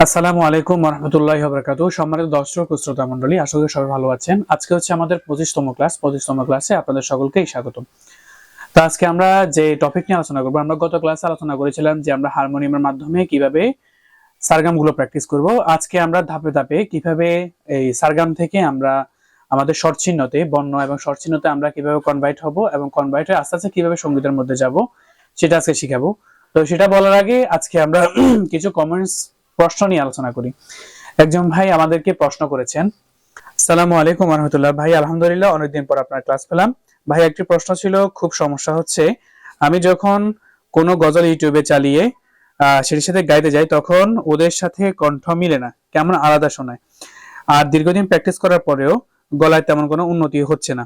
আসসালামু আলাইকুম রহমতুল্লাহ বরকাত সম্মানিত দর্শক শ্রোতা মন্ডলী আশা করি সবাই ভালো আছেন। আজকে হচ্ছে আমাদের পঁচিশতম ক্লাস। পঁচিশতম ক্লাসে আপনাদের সকলকেই স্বাগত তো আজকে আমরা যে টপিক নিয়ে আলোচনা করব, আমরা গত ক্লাসে আলোচনা করেছিলাম যে আমরা হারমোনিয়ামের মাধ্যমে কীভাবে সারগামগুলো প্র্যাকটিস করব। আজকে আমরা ধাপে ধাপে কীভাবে এই সারগাম থেকে আমরা আমাদের শর্ট চিহ্নতে বর্ণ এবং শর্ট চিহ্নতে আমরা কীভাবে কনভার্ট হব এবং কনভার্ট হয়ে আস্তে আস্তে কীভাবে সঙ্গীতের মধ্যে যাব, সেটা আজকে শিখাবো। তো সেটা বলার আগে আজকে আমরা কিছু কমেন্টস প্রশ্ন নিয়ে আলোচনা করি। একজন ভাই আমাদেরকে প্রশ্ন করেছেন, সালামু আলাইকুম রহমতুল্লাহ ভাই, আলহামদুলিল্লাহ, অনেকদিন পর আপনার ক্লাস পেলাম। ভাই, একটি প্রশ্ন ছিল, খুব সমস্যা হচ্ছে, আমি যখন কোনো গজল ইউটিউবে চালিয়ে সেটির সাথে গাইতে যাই, তখন ওদের সাথে কণ্ঠ মিলে না, কেমন আলাদা শোনায়। আর দীর্ঘদিন প্র্যাকটিস করার পরেও গলায় তেমন কোনো উন্নতি হচ্ছে না,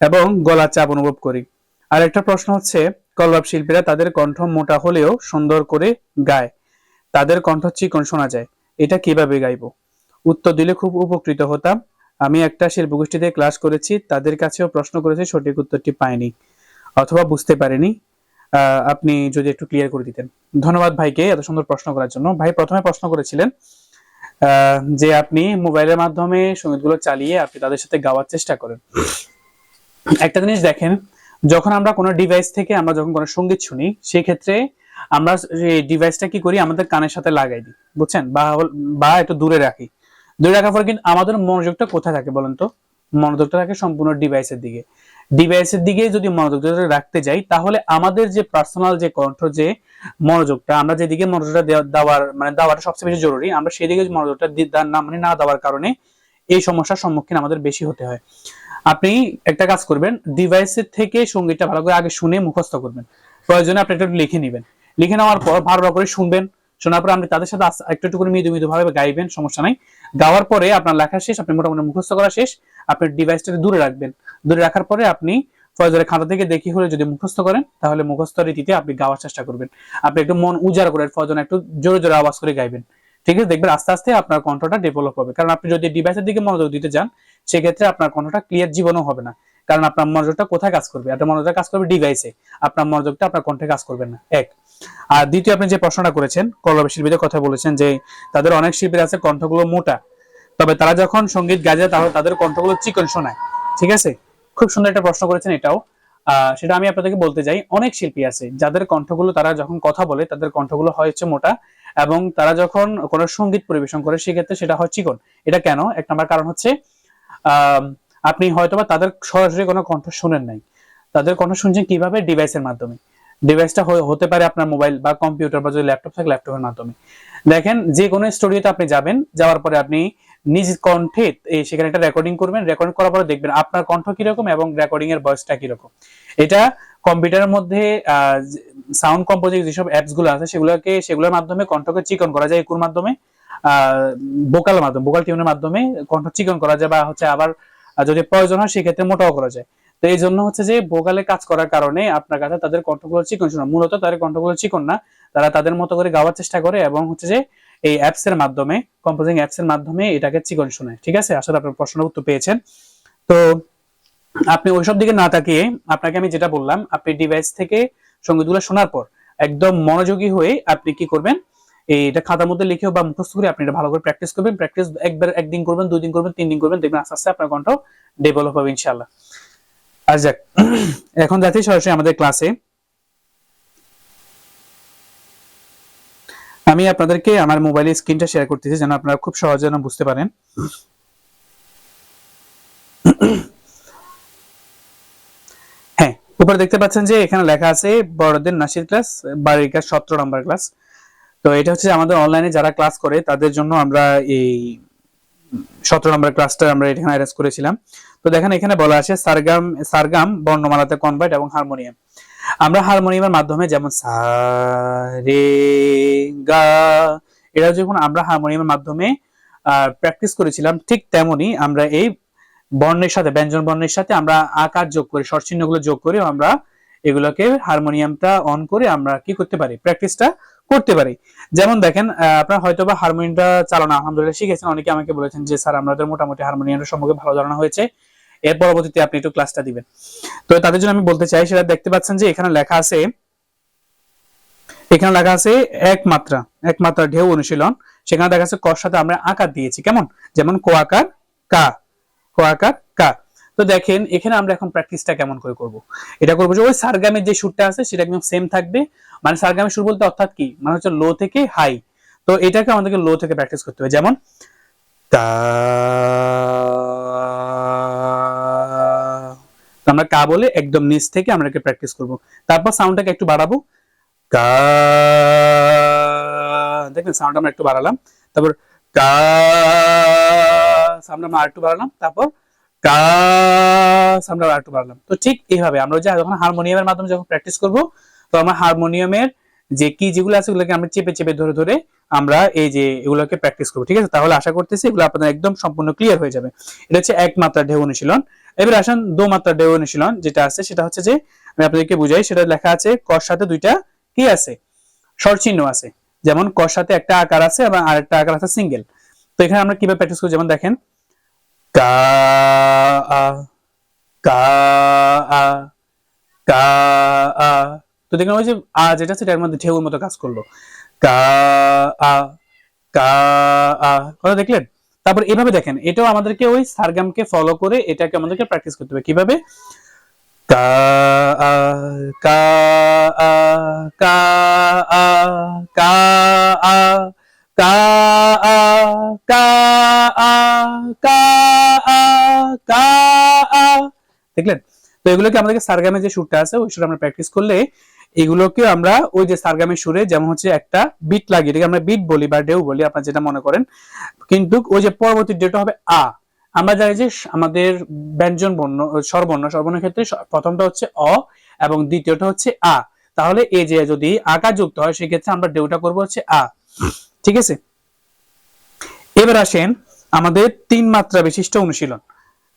এবং গলা চাপ অনুভব করি। আর একটা প্রশ্ন হচ্ছে কলরব শিল্পীরা তাদের কণ্ঠ মোটা হলেও সুন্দর করে গায়। তাদের কণ্ঠ শোনা যায়। এটা কীভাবে গাইবো? উত্তর দিলে খুব উপকৃত হতাম। আমি একটা শিল্পগোষ্ঠীতে ক্লাস করেছি, তাদের কাছেও প্রশ্ন করেছি, সঠিক উত্তরটি পাইনি অথবা বুঝতে পারিনি। আপনি যদি একটু ক্লিয়ার করে দিতেন। ধন্যবাদ ভাইকে এত সুন্দর প্রশ্ন করার জন্য। ভাই প্রথমে প্রশ্ন করেছিলেন যে আপনি মোবাইলের মাধ্যমে সঙ্গীতগুলো চালিয়ে আপনি তাদের সাথে গাওয়ার চেষ্টা করেন। একটা জিনিস দেখেন, যখন আমরা কোনো ডিভাইস থেকে আমরা যখন কোনো সংগীত শুনি সেই ক্ষেত্রে আমরা ডিভাইসটা কি করি? আমাদের কানের সাথে লাগাই দিই, বুঝছেন? বা বা একটু দূরে রাখি। দূরে রাখার পর কিন্তু আমাদের মনোযোগটা কোথায় থাকে বলেন তো? মনোযোগটা থাকে সম্পূর্ণ ডিভাইসের দিকে। ডিভাইসের দিকে যদি মনোযোগটা রাখতে যাই, তাহলে আমাদের যে পার্সোনাল যে কণ্ঠ, যে মনোযোগটা, আমরা যেদিকে মনোযোগটা দেওয়ার মানে দেওয়াটা সবচেয়ে বেশি জরুরি, আমরা সেদিকে মনোযোগটা না মানে না দেওয়ার কারণে এই সমস্যার সম্মুখীন আমাদের বেশি হতে হয়। আপনি একটা কাজ করবেন ডিভাইসের থেকে সঙ্গীতটা ভালো করে আগে শুনে মুখস্থ করবেন। প্রয়োজনে আপনি একটু লিখে নেবেন। লিখে নেওয়ার পর ভালো করে শুনবেন। শোনার পর আপনি তাদের সাথে একটু একটু করে মৃদু মৃদু ভাবে গাইবেন, সমস্যা নাই। গাওয়ার পরে আপনার লেখা শেষ, আপনি মোটামুটি মুখস্থ করা শেষ। আপনি ডিভাইসটাকে দূরে রাখবেন। দূরে রাখার পরে আপনি ফয়জলের খাতা থেকে দেখি হলে যদি মুখস্থ করেন, তাহলে মুখস্থ রীতিতে আপনি গাওয়ার চেষ্টা করবেন। আপনি একটু মন উজাড় করে ফয়জন একটু জোরে জোরে আওয়াজ করে গাইবেন। ঠিক আছে? দেখবেন আস্তে আস্তে আপনার কণ্ঠটা ডেভেলপ হবে। কারণ আপনি যদি ডিভাইসের দিকে মনোযোগ দিতে যান সেক্ষেত্রে আপনার কণ্ঠটা ক্লিয়ার জীবনও হবে না। কারণ আপনার মনোযোগটা কোথায় কাজ করবে? আপনার মনোযোগটা কাজ করবে ডিভাইসে আপনার মনোযোগটা আপনার কণ্ঠে কাজ করবে না। এক। আর দ্বিতীয় আপনি যে প্রশ্নটা করেছেন কলরব শিল্পীদের কথা বলেছেন যে তাদের অনেক শিল্পীর আছে কণ্ঠগুলো মোটা। তবে তারা যখন সংগীত গাজে তাহলে তাদের কণ্ঠগুলো চিকন শোনায় ঠিক আছে? খুব সুন্দর একটা প্রশ্ন করেছেন এটাও। সেটা আমি আপনাদেরকে বলতে চাই। অনেক শিল্পী আছে যাদের কণ্ঠগুলো তারা যখন কথা বলে তাদের কণ্ঠগুলো হয় হচ্ছে মোটা এবং তারা যখন কোনো সংগীত পরিবেশন করে সেক্ষেত্রে সেটা হয় চিকন। এটা কেন? এক নম্বর কারণ হচ্ছে আহ, আপনি হয়তোবা তাদের সরাসরি কোনো কণ্ঠ শুনেন নাই। তাদের কণ্ঠ শুনছেন কীভাবে? ডিভাইসের মাধ্যমে। ডিভাইসটা হতে পারে আপনার মোবাইল বা কম্পিউটার বা যদি ল্যাপটপ থাকে, ল্যাপটপের মাধ্যমে। দেখেন, যে কোনো স্টুডিওতে আপনি যাবেন, যাওয়ার পরে আপনি নিজ কণ্ঠে, এই সেখানে একটা রেকর্ডিং করবেন। রেকর্ডিং করার পরে দেখবেন আপনার কণ্ঠ কীরকম এবং রেকর্ডিং এর ভয়েসটা কীরকম। এটা কম্পিউটারের মধ্যে সাউন্ড কম্পোজিং যেসব অ্যাপসগুলো আছে, সেগুলোকে, সেগুলোর মাধ্যমে কণ্ঠকে চিকন করা যায়, একুর মাধ্যমে আহ ভোকাল মাধ্যমে, ভোকাল টিউনের মাধ্যমে কণ্ঠ চিকন করা যায় বা হচ্ছে আবার আহ, যদি প্রয়োজন হয় সেক্ষেত্রে মোটাও করা যায়। তো এই জন্য হচ্ছে যে ভোকালে কাজ করার কারণে আপনার কাছে তাদের কণ্ঠগুলো চিকন শোনা। মূলত তাদের কণ্ঠগুলো চিকন না তারা তাদের মতো করে গাওয়ার চেষ্টা করে এবং হচ্ছে যে এই অ্যাপস এর মাধ্যমে কম্পোজিং অ্যাপস এর মাধ্যমে এটাকে চিকন শোনায়। ঠিক আছে? আসলে আপনার প্রশ্নের উত্তর পেয়েছেন। তো আপনি ওইসব দিকে না তাকিয়ে আপনাকে আমি যেটা বললাম আপনি ডিভাইস থেকে সঙ্গীতগুলো শোনার পর একদম মনোযোগী হয়ে আপনি কি করবেন? এইটা খাতার মধ্যে লিখেও বা মুখস্থ করে আপনি এটা ভালো করে প্র্যাকটিস করবেন। প্র্যাকটিস একবার একদিন করবেন দুই দিন করবেন তিন দিন করবেন, দেখবেন আস্তে আস্তে আপনার কণ্ঠ ডেভেলপ হবে ইনশাআল্লাহ। আর যাক, এখন যাচ্ছি সরাসরি আমাদের ক্লাসে আমি আপনাদেরকে আমার মোবাইলের স্ক্রিনটা শেয়ার করতেছি যেন আপনারা খুব সহজে যেন বুঝতে পারেন। হ্যাঁ উপরে দেখতে পাচ্ছেন যে এখানে লেখা আছে, বড়দের নাসির ক্লাস বাড়ির ক্লাস সতেরো নম্বর ক্লাস তো এটা হচ্ছে আমাদের অনলাইনে যারা ক্লাস করে, তাদের জন্য আমরা এই সতেরো নম্বর ক্লাসটা আমরা এখানে অ্যারেঞ্জ করেছিলাম। তো দেখেন এখানে বলা আছে সারগাম সারগাম, বর্ণমালাতে কনভার্ট এবং হারমোনিয়াম আমরা হারমোনিয়ামের মাধ্যমে যেমন সা গা এটা যখন আমরা হারমোনিয়ামের মাধ্যমে প্র্যাকটিস করেছিলাম, ঠিক তেমনি আমরা এই বর্ণের সাথে, ব্যঞ্জন বর্ণের সাথে আমরা আকার যোগ করে শর্ট চিহ্নগুলো যোগ করে আমরা এগুলোকে হারমোনিয়ামটা অন করে আমরা কি করতে পারি? প্র্যাকটিসটা করতে পারি। যেমন দেখেন আপনারা হয়তো বা হারমোনিয়ামটা চালানো, আলহামদুলিল্লাহ শিখেছেন, অনেকে আমাকে বলেছেন যে, স্যার, আমাদের মোটামুটি হারমোনিয়ামের সম্পর্কে ভালো ধারণা হয়েছে। এর পরবর্তীতে আপনি একটু ক্লাসটা দিবেন। তো তাদের জন্য আমি বলতে চাই, সেটা দেখতে পাচ্ছেন যে, এখানে লেখা আছে, এখানে লেখা আছে এক মাত্রা এক মাত্রা ঢেউ অনুশীলন। সেখানে দেখা আছে কর সাথে আমরা আকার দিয়েছি। কেমন? যেমন কো আকার কা, কো আকার কা। তো দেখেন, এখানে আমরা এখন প্র্যাকটিসটা কেমন করে করব? এটা করব যে ওই সারগামের যে সুরটা আছে, সেটা একদম সেম থাকবে। মানে সারগামের সুর বলতে অর্থাৎ কি? মানে হচ্ছে লো থেকে হাই তো এটাকে আমাদেরকে লো থেকে প্র্যাকটিস করতে হবে। যেমন, তো আমরা কা বলে একদম নিচ থেকে আমরা প্র্যাকটিস করব। তারপর সাউন্ডটাকে একটু বাড়াবো। কা দেখবেন সাউন্ড আমরা একটু বাড়ালাম। তারপর কা সাউন্ড আমরা আরেকটু বাড়ালাম। তারপর আমরা আরেকটু বাড়ালাম। তো ঠিক এইভাবে আমরা যে যখন হারমোনিয়ামের মাধ্যমে যখন প্র্যাকটিস করব, তো আমরা হারমোনিয়ামের যে কি যেগুলো আছে ওগুলোকে আমরা চেপে চেপে ধরে ধরে আমরা এই যে এগুলোকে প্র্যাকটিস করব, ঠিক আছে? তাহলে আশা করতেছি এগুলো একদম সম্পূর্ণ ক্লিয়ার হয়ে যাবে। এটা হচ্ছে ঢেউ অনুশীলন। এবার আসেন দো ঢেউ অনুশীলন, যেটা আছে সেটা হচ্ছে যে আমি আপনাদেরকে বুঝাই, সেটা লেখা আছে, কর সাথে দুইটা কি আছে? স্বর চিহ্ন আছে। যেমন, কর সাথে একটা আকার আছে এবং আরেকটা আকার আছে সিঙ্গেল তো এখানে আমরা কীভাবে প্র্যাকটিস করি যেমন দেখেন কা আ কা আ কা আ। তো ওই যে আ যেটা এটার মধ্যে ঢেউর মতো কাজ করল। কা আ কা আ। দেখলেন? তারপর এভাবে দেখেন, এটাও আমাদেরকে ওই সারগামকে ফলো করে এটাকে আমাদেরকে প্র্যাকটিস করতে হবে। কীভাবে? কা আ কা আ কা আ কা আ। কা, আ কা আ কা আ কা, আ। দেখলেন? তো এগুলোকে আমাদেরকে সারগামের যে সুরটা আছে, ওই সুর আমরা প্র্যাকটিস করলে এগুলোকে আমরা ওই যে সারগামের সুরে যেমন হচ্ছে একটা বিট লাগিয়ে, এটাকে আমরা বিট বলি বা ডেউ বলি, আপনারা যেটা মনে করেন। কিন্তু ওই যে পরবর্তী ডেটা হবে আ। আমরা জানি যে আমাদের ব্যঞ্জন বর্ণ, স্বরবর্ণ, স্বরবর্ণের ক্ষেত্রে প্রথমটা হচ্ছে অ এবং দ্বিতীয়টা হচ্ছে আ। তাহলে এই যে যদি আকার যুক্ত হয়, সেক্ষেত্রে আমরা ডেউটা করব হচ্ছে আ। ঠিক আছে? এবার আসেন আমাদের তিন মাত্রা বিশিষ্ট অনুশীলন।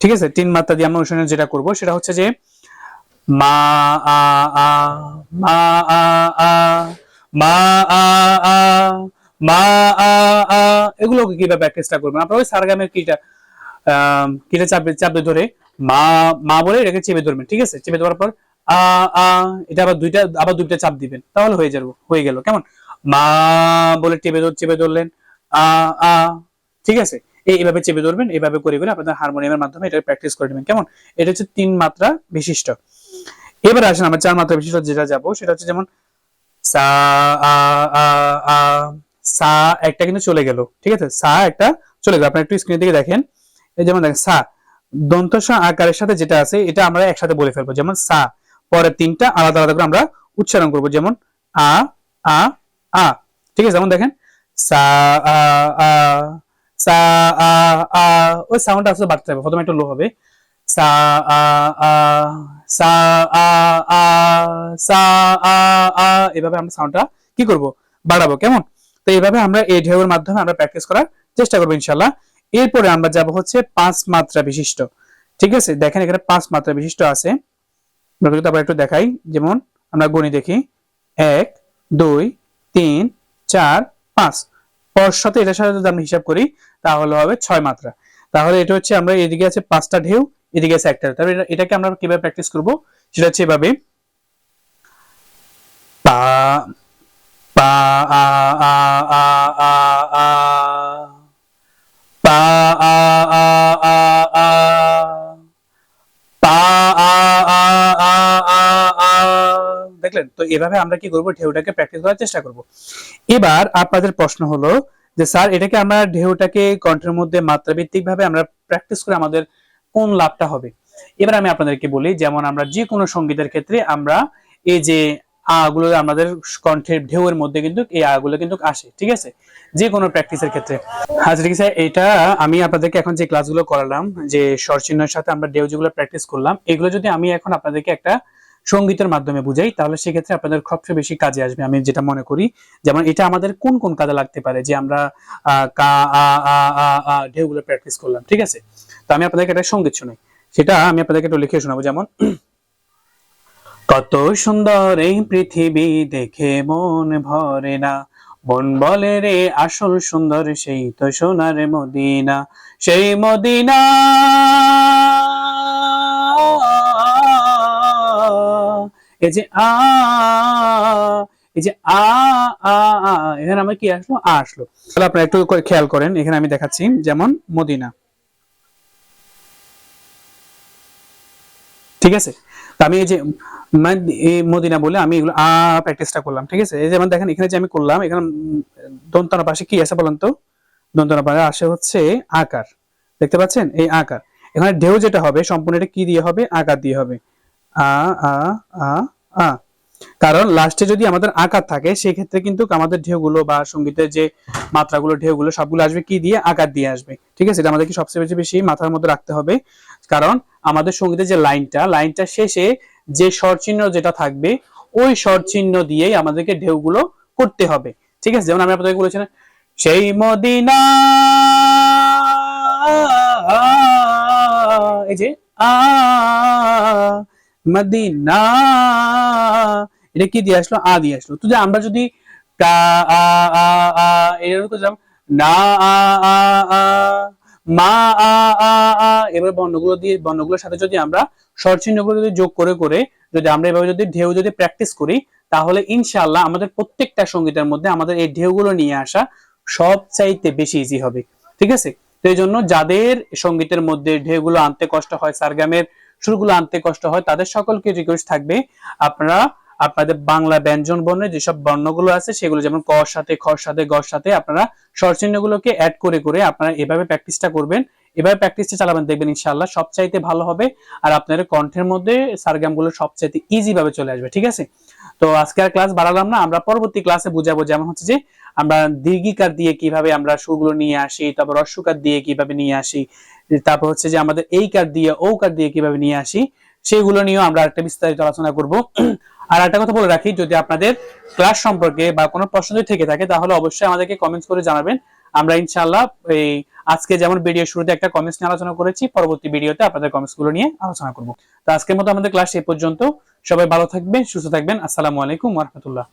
ঠিক আছে? তিন মাত্রা দিয়ে আমরা অনুশীলন যেটা করব সেটা হচ্ছে যে মা, আ আ, মা, আ আ, মা, আ আ কীভাবে প্র্যাকটিসটা করবেন? আপনারা ওই সারগামের কিটা কিটা চাপে চাপে ধরে মা মা বলে এটাকে চেপে ধরবেন, ঠিক আছে? চেপে ধরার পর আ আ, এটা আবার দুইটা আবার দুইটা চাপ দিবেন। তাহলে হয়ে যাবে, হয়ে গেল। কেমন? মা বলে ধর, চেপে ধরলেন। আ ঠিক আছে? এইভাবে চেপে ধরবেন এইভাবে করে করে আপনাদের হারমোনিয়ামের মাধ্যমে এটা প্র্যাকটিস করে নেবেন। কেমন? এটা হচ্ছে তিন মাত্রা বিশিষ্ট। এবার আসেন আমরা চার মাত্রা বিশিষ্ট যেটা যাব, সেটা হচ্ছে যেমন সা, আ আ সা একটা কিন্তু চলে গেল, ঠিক আছে? সা একটা চলে গেল। আপনারা একটু স্ক্রিনের দিকে দেখেন। এই যেমন দেখেন, সা। দন্ত আকারের সাথে যেটা আছে, এটা আমরা একসাথে বলে ফেলব। যেমন সা, পরের তিনটা আলাদা আলাদা করে আমরা উচ্চারণ করব। যেমন আ আ আ, ঠিক আছে, যেমন দেখেন, সা, আ আ, সা, আ আ, ওই সাউন্ডটা আসলে বাড়তে হবে প্রথমে একটু লো হবে। সা, আ আ, সা, আ আ, সা, আ আ, এভাবে আমরা সাউন্ডটা কি করব? বাড়াবো, কেমন? তো এইভাবে আমরা এই ঢেউয়ের মাধ্যমে আমরা প্র্যাকটিস করার চেষ্টা করব ইনশাল্লাহ এরপরে আমরা যাব হচ্ছে পাঁচ মাত্রা বিশিষ্ট। ঠিক আছে, দেখেন এখানে পাঁচ মাত্রা বিশিষ্ট আছে। আবার একটু দেখাই, যেমন আমরা গণি দেখি। এক, দুই তিন, চার, পাঁচ। পর সাথে এটার সাথে যদি আমরা হিসাব করি, তাহলে হবে ছয় মাত্রা। তাহলে এটা হচ্ছে আমরা এদিকে আছে পাঁচটা ঢেউ, এদিকে আছে একটা তাহলে এটাকে আমরা কীভাবে প্র্যাকটিস করব? সেটা হচ্ছে এভাবে। পা পা আ আ আ আ আ দেখলেন? তো এভাবে আমরা কি করব? ঢেউটাকে প্র্যাকটিস করার চেষ্টা করব। এবার আপনাদের প্রশ্ন হলো যে, স্যার, এটাকে আমরা ঢেউটাকে কণ্ঠের মধ্যে মাত্রাভিত্তিক ভাবে আমরা প্র্যাকটিস করে আমাদের কোন লাভটা হবে? এবার আমি আপনাদেরকে বলি, যেমন আমরা যে কোনো সঙ্গীতের ক্ষেত্রে আমরা এই যে আ গুলো আমাদের কণ্ঠের ঢেউয়ের মধ্যে কিন্তু এই আ গুলো কিন্তু আসে, ঠিক আছে? যে কোনো প্র্যাকটিসের ক্ষেত্রে। আচ্ছা ঠিক আছে, এটা আমি আপনাদেরকে এখন যে ক্লাসগুলো করালাম, যে স্বর চিহ্নের সাথে আমরা ঢেউ যেগুলো প্র্যাকটিস করলাম, এগুলো যদি আমি এখন আপনাদেরকে একটা সঙ্গীতের মাধ্যমে বুঝাই, তাহলে সেক্ষেত্রে আপনাদের সবচেয়ে বেশি কাজে আসবে, আমি যেটা মনে করি। যেমন এটা আমাদের কোন কোন কাজে লাগতে পারে, যে আমরা কা ঢেউগুলো প্র্যাকটিস করলাম, ঠিক আছে? তো আমি আপনাদেরকে একটা সংগীত শোনাই। সেটা আমি আপনাদেরকে একটু লিখে শোনাবো, যেমন, কত সুন্দর এই পৃথিবী দেখে মন ভরে না, মন বলে রে আসল সুন্দর, সেই তো সোনার মদিনা, সেই মদিনা। এ যে আ এই যে আ আ এখানে আমার কি আসলো আ আসলো। তাহলে আপনারা একটু খেয়াল করেন, এখানে আমি দেখাচ্ছি, যেমন মদিনা। ঠিক আছে? তো আমি এই যে মদিনা বলে আমি এগুলো আ প্র্যাকটিসটা করলাম, ঠিক আছে? এই যেমন দেখেন, এখানে যে আমি করলাম, এখানে দন্তনা পাশে কি আছে বলেন তো? দন্তনা পাশে আসে হচ্ছে আকার। দেখতে পাচ্ছেন? এই আকার। এখানে ঢেউ যেটা হবে, সম্পূর্ণ এটা কি দিয়ে হবে? আকার দিয়ে হবে। আ আ আ আ কারণ লাস্টে যদি আমাদের আকার থাকে সেই ক্ষেত্রে কিন্তু আমাদের ঢেউগুলো বা সঙ্গীতের যে মাত্রাগুলো, ঢেউগুলো সবগুলো আসবে কি দিয়ে? আকার দিয়ে আসবে। ঠিক আছে? এটা আমাদেরকে সবচেয়ে বেশি বেশি মাথার মধ্যে রাখতে হবে। কারণ আমাদের সঙ্গীতের যে লাইনটা লাইনটা শেষে যে স্বর চিহ্ন যেটা থাকবে, ওই স্বর চিহ্ন দিয়েই আমাদেরকে ঢেউগুলো করতে হবে। ঠিক আছে? যেমন আমি আপনাদের বলেছিলাম সেই মদিনা, এই যে, আ, মদিনা এটা কি দিয়ে আসলো? আ দিয়ে আসলো। তো যে আমরা যদি বর্ণগুলো দিয়ে, বর্ণগুলোর সাথে যদি আমরা যদি যোগ করে করে যদি আমরা এভাবে যদি ঢেউ যদি প্র্যাকটিস করি, তাহলে ইনশাআল্লাহ আমাদের প্রত্যেকটা সঙ্গীতের মধ্যে আমাদের এই ঢেউগুলো নিয়ে আসা সব চাইতে বেশি ইজি হবে। ঠিক আছে? তো এই জন্য যাদের সঙ্গীতের মধ্যে ঢেউগুলো আনতে কষ্ট হয় সারগামের সুরগুলো আনতে কষ্ট হয়, তাদের সকলকে রিকোয়েস্ট থাকবে আপনারা আপনাদের বাংলা ব্যঞ্জন বর্ণের যেসব বর্ণগুলো আছে, সেগুলো যেমন ক সাথে, খ সাথে, গ সাথে, আপনারা স্বরচিহ্নগুলোকে অ্যাড করে করে আপনারা এভাবে প্র্যাকটিসটা করবেন। এভাবে প্র্যাকটিসটা চালাবেন, দেখবেন ইনশাআল্লাহ সবচাইতে ভালো হবে আর আপনাদের কণ্ঠের মধ্যে সারগামগুলো সবচাইতে ইজি ভাবে চলে আসবে, ঠিক আছে? তো আজকে আর ক্লাস বাড়ালাম না, আমরা পরবর্তী ক্লাসে বুঝাবো, যেমন হচ্ছে যে আমরা দীর্ঘিকার দিয়ে কীভাবে আমরা সুরগুলো নিয়ে আসি, তারপর রস্যকার দিয়ে কীভাবে নিয়ে আসি, তারপর হচ্ছে যে আমাদের এই কার দিয়ে ও কার দিয়ে কীভাবে নিয়ে আসি, সেগুলো নিয়েও আমরা একটা বিস্তারিত আলোচনা করব। আর একটা কথা বলে রাখি, যদি আপনাদের ক্লাস সম্পর্কে বা কোনো প্রশ্ন যদি থেকে থাকে, তাহলে অবশ্যই আমাদেরকে কমেন্টস করে জানাবেন। আমরা ইনশাআল্লাহ এই আজকে যেমন ভিডিও শুরুতে একটা কমেন্টস নিয়ে আলোচনা করেছি, পরবর্তী ভিডিওতে আপনাদের কমেন্টসগুলো নিয়ে আলোচনা করব। তো আজকের মতো আমাদের ক্লাস এই পর্যন্ত। সবাই ভালো থাকবেন, সুস্থ থাকবেন। আসসালামু আলাইকুম রাহমাতুল্লাহ।